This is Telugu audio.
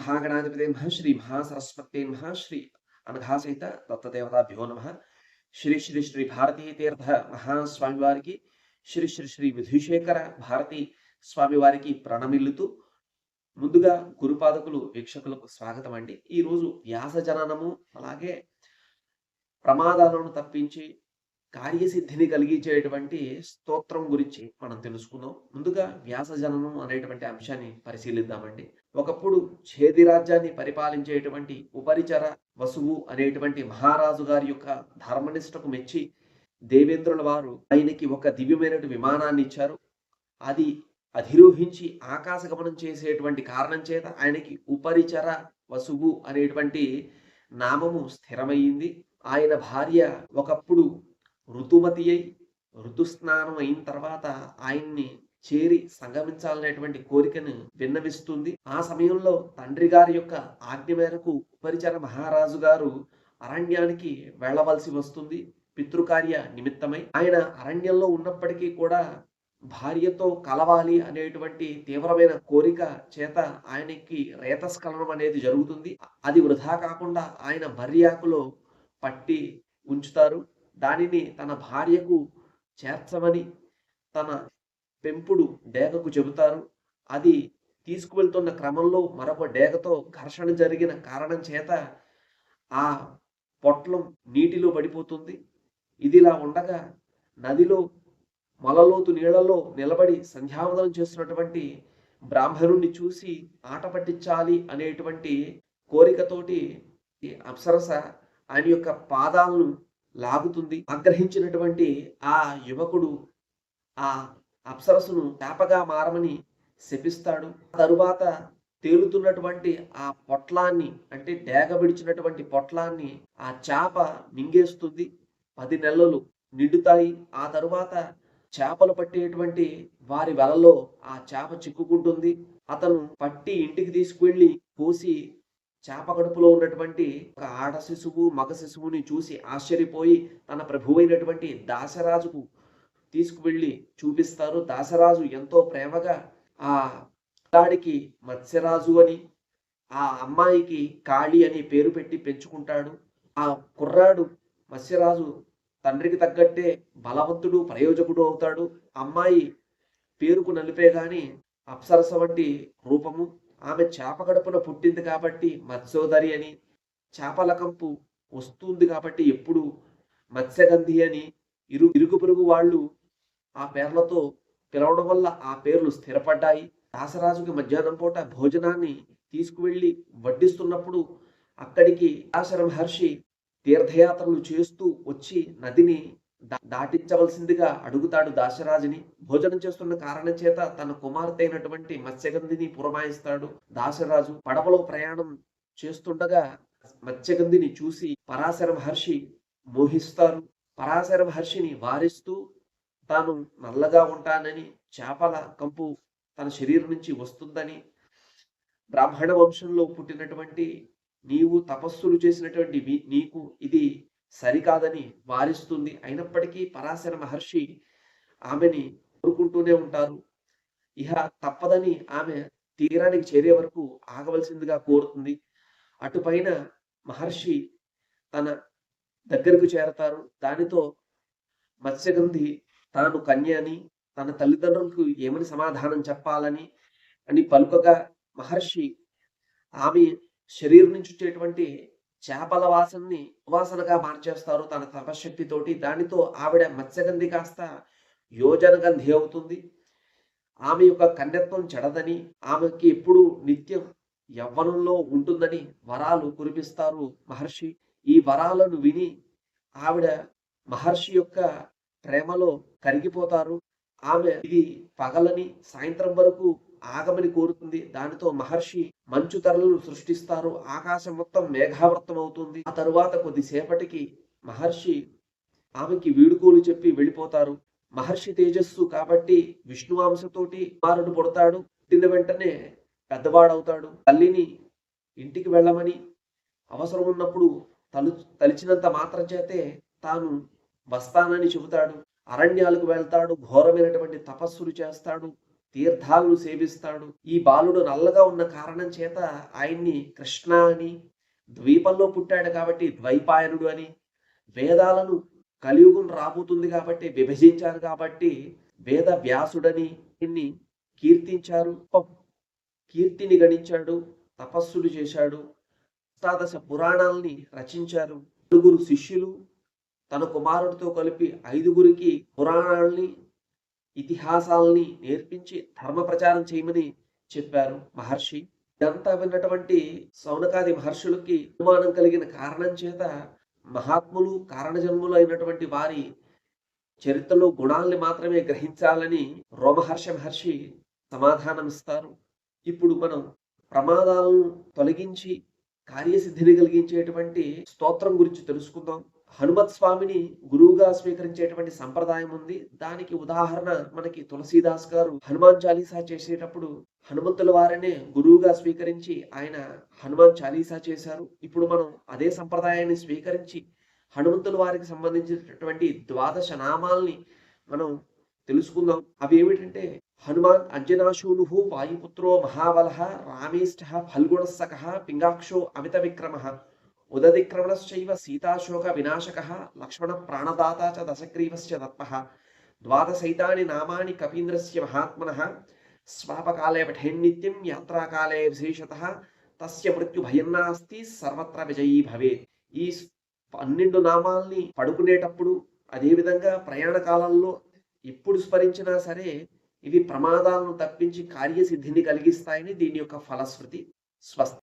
మహాగణాధిపతి మహ శ్రీ మహాసరస్వతి మహ శ్రీ అనఘాసహిత దత్తదేవతాభ్యో నమ శ్రీ శ్రీ శ్రీ భారతీయ తీర్థ మహాస్వామి వారికి శ్రీ శ్రీ శ్రీ విధుశేఖర భారతీ స్వామి వారికి ప్రణమిల్లుతూ ముందుగా గురుపాదకులు వీక్షకులకు స్వాగతం అండి. ఈరోజు వ్యాస జననము అలాగే ప్రమాదాలను తప్పించి కార్యసిద్ధిని కలిగించేటువంటి స్తోత్రం గురించి మనం తెలుసుకుందాం. ముందుగా వ్యాస జననం అనేటువంటి అంశాన్ని పరిశీలిద్దామండి. ఒకప్పుడు ఛేది రాజ్యాన్ని పరిపాలించేటువంటి ఉపరిచర వసువు అనేటువంటి మహారాజు గారి యొక్క ధర్మనిష్టకు మెచ్చి దేవేంద్రుల వారు ఆయనకి ఒక దివ్యమైన విమానాన్ని ఇచ్చారు. అది అధిరోహించి ఆకాశగమనం చేసేటువంటి కారణం చేత ఆయనకి ఉపరిచర వసువు అనేటువంటి నామము స్థిరమయ్యింది. ఆయన భార్య ఒకప్పుడు ఋతుమతి అయి ఋతుస్నానం అయిన తర్వాత ఆయన్ని చేరి సంగమించాలనేటువంటి కోరికను విన్నవిస్తుంది. ఆ సమయంలో తండ్రి గారి యొక్క ఆజ్ఞ మేరకు ఉపరిచర మహారాజు గారు అరణ్యానికి వెళ్ళవలసి వస్తుంది. పితృకార్య నిమిత్తమై. ఆయన అరణ్యంలో ఉన్నప్పటికీ కూడా భార్యతో కలవాలి అనేటువంటి తీవ్రమైన కోరిక చేత ఆయనకి రేతస్ఖలనం అనేది జరుగుతుంది. అది వృధా కాకుండా ఆయన మర్యాకులో పట్టి ఉంచుతారు. దానిని తన భార్యకు చేర్చమని తన పెంపుడు డేగకు చెబుతారు. అది తీసుకువెళ్తున్న క్రమంలో మరొక డేగతో ఘర్షణ జరిగిన కారణం చేత ఆ పొట్లం నీటిలో పడిపోతుంది. ఇదిలా ఉండగా నదిలో మలలోతు నీళ్ళలో నిలబడి సంధ్యావందనం చేస్తున్నటువంటి బ్రాహ్మణుణ్ణి చూసి ఆట పట్టించాలి అనేటువంటి కోరికతోటి అప్సరస ఆయన యొక్క పాదాలను లాగుతుంది. ఆగ్రహించినటువంటి ఆ యువకుడు ఆ అప్సరసును చేపగా మారమని శపిస్తాడు. తరువాత తేలుతున్నటువంటి ఆ పొట్లాన్ని అంటే డేగ విడిచినటువంటి పొట్లాన్ని ఆ చేప మింగేస్తుంది. పది నెలలు నిండుతాయి. ఆ తరువాత చేపలు పట్టేటువంటి వారి వలలో ఆ చేప చిక్కుకుంటుంది. అతను పట్టి ఇంటికి తీసుకువెళ్ళి కోసి చేప కడుపులో ఉన్నటువంటి ఒక ఆడ శిశువు మగ శిశువుని చూసి ఆశ్చర్యపోయి తన ప్రభువైనటువంటి దాసరాజుకు తీసుకువెళ్ళి చూపిస్తారు. దాసరాజు ఎంతో ప్రేమగా ఆ పిల్లాడికి మత్స్యరాజు అని ఆ అమ్మాయికి కాళి అని పేరు పెట్టి పెంచుకుంటాడు. ఆ కుర్రాడు మత్స్యరాజు తండ్రికి తగ్గట్టే బలవంతుడు ప్రయోజకుడు అవుతాడు. అమ్మాయి పేరుకు నలిపే గాని అప్సరస వంటి రూపము ఆమె చేప గడపున పుట్టింది కాబట్టి మత్స్యోదరి అని చేపల కంపు వస్తుంది కాబట్టి ఎప్పుడు మత్స్యగంధి అని ఇరు ఇరుగు పొరుగు వాళ్ళు ఆ పేర్లతో పిలవడం వల్ల ఆ పేర్లు స్థిరపడ్డాయి. దాసరాజుకి మధ్యాహ్నం పూట భోజనాన్ని తీసుకువెళ్ళి వడ్డిస్తున్నప్పుడు అక్కడికి దాసర మహర్షి తీర్థయాత్రలు చేస్తూ వచ్చి నదిని దాటించవలసిందిగా అడుగుతాడు దాశరాజుని. భోజనం చేస్తున్న కారణం చేత తన కుమార్తె అయినటువంటి మత్స్యగంధిని పురమాయిస్తాడు. దాశరాజు పడవలో ప్రయాణం చేస్తుండగా మత్స్యగంధిని చూసి పరాశర మహర్షి మోహిస్తారు. పరాశర మహర్షిని వారిస్తూ తాను నల్లగా ఉంటానని చేపల కంపు తన శరీరం నుంచి వస్తుందని బ్రాహ్మణ వంశంలో పుట్టినటువంటి నీవు తపస్సులు చేసినటువంటి నీకు ఇది సరికాదని వారిస్తుంది. అయినప్పటికీ పరాశర మహర్షి ఆమెని కోరుకుంటూనే ఉంటారు. ఇహ తప్పదని ఆమె తీరానికి చేరే వరకు ఆగవలసిందిగా కోరుతుంది. అటుపైన మహర్షి తన దగ్గరకు చేరతారు. దానితో మత్స్యగంధి తాను కన్య అని తన తల్లిదండ్రులకు ఏమని సమాధానం చెప్పాలని అని పలుకగా మహర్షి ఆమె శరీరం నుంచి వచ్చేటువంటి చేపల వాసనని వాసనగా మార్చేస్తారు తన తపశక్తితోటి దానితో ఆవిడ మత్స్యగంధి కాస్త యోజన గంధి అవుతుంది. ఆమె యొక్క కన్యత్వం చెడదని ఆమెకి ఎప్పుడు నిత్యం యవ్వనంలో ఉంటుందని వరాలు కురిపిస్తారు మహర్షి. ఈ వరాలను విని ఆవిడ మహర్షి యొక్క ప్రేమలో కరిగిపోతారు. ఆమె ఇది పగలని సాయంత్రం వరకు ఆగమని కోరుతుంది. దానితో మహర్షి మంచు తరలను సృష్టిస్తారు. ఆకాశం మొత్తం మేఘావృతం అవుతుంది ఆ తరువాత కొద్దిసేపటికి మహర్షి ఆమెకి వీడుకోలు చెప్పి వెళ్ళిపోతారు. మహర్షి తేజస్సు కాబట్టి విష్ణువాంశతోటి కుమారుడు పుడతాడు. పుట్టిన వెంటనే పెద్దవాడవుతాడు. తల్లిని ఇంటికి వెళ్ళమని అవసరం ఉన్నప్పుడు తలు తలిచినంత మాత్రం చేతే తాను వస్తానని చెబుతాడు. అరణ్యాలకు వెళ్తాడు. ఘోరమైనటువంటి తపస్సులు చేస్తాడు. తీర్థాలను సేవిస్తాడు. ఈ బాలుడు నల్లగా ఉన్న కారణం చేత ఆయన్ని కృష్ణ అని ద్వీపంలో పుట్టాడు కాబట్టి ద్వైపాయనుడు అని వేదాలను కలియుగం రాబోతుంది కాబట్టి విభజించారు కాబట్టి వేద వ్యాసుడని ఇన్ని కీర్తించారు. కీర్తిని గణించాడు తపస్సులు చేశాడు అష్టాదశ పురాణాలని రచించారు. నలుగురు శిష్యులు తన కుమారుడితో కలిపి ఐదుగురికి పురాణాలని ఇతిహాసాలని నేర్పించి ధర్మ ప్రచారం చేయమని చెప్పారు మహర్షి. ఇదంతా విన్నటువంటి సౌనకాది మహర్షులకి అనుమానం కలిగిన కారణం చేత మహాత్ములు కారణజన్ములు అయినటువంటి వారి చరిత్రలో గుణాలని మాత్రమే గ్రహించాలని రోమహర్ష మహర్షి సమాధానం ఇస్తారు. ఇప్పుడు మనం ప్రమాదాలను తొలగించి కార్యసిద్ధిని కలిగించేటువంటి స్తోత్రం గురించి తెలుసుకుందాం. హనుమత్ స్వామిని గురువుగా స్వీకరించేటువంటి సంప్రదాయం ఉంది. దానికి ఉదాహరణ మనకి తులసీదాస్ గారు హనుమాన్ చాలీసా చేసేటప్పుడు హనుమంతుల వారినే గురువుగా స్వీకరించి ఆయన హనుమాన్ చాలీసా చేశారు. ఇప్పుడు మనం అదే సంప్రదాయాన్ని స్వీకరించి హనుమంతుల వారికి సంబంధించినటువంటి ద్వాదశ నామాల్ని మనం తెలుసుకుందాం. అవి ఏమిటంటే హనుమాన్ అంజనాశూను వాయుపుత్రో మహాబల రామేష్ఠ ఫల్గుణస్సక పింగాక్షో అమిత విక్రమ ఉదతిక్రమణశ్చైవ సీతాశోక వినాశక లక్ష్మణ ప్రాణదాత చ దశగ్రీవస్య దత్మ ద్వాదశైతాని నామాని కపీంద్రస్య మహాత్మన స్వాపకాలే పఠేన్నిత్యం యాత్రాకాలే విశేషత తస్య మృత్యు భయం నాస్తి సర్వత్ర విజయీ భవేత్ ఈ పన్నెండు నామాల్ని పడుకునేటప్పుడు అదేవిధంగా ప్రయాణ కాలంలో ఎప్పుడు స్మరించినా సరే ఇవి ప్రమాదాలను తప్పించి కార్యసిద్ధిని కలిగిస్తాయని దీని యొక్క ఫలశ్రుతి స్వస్తి.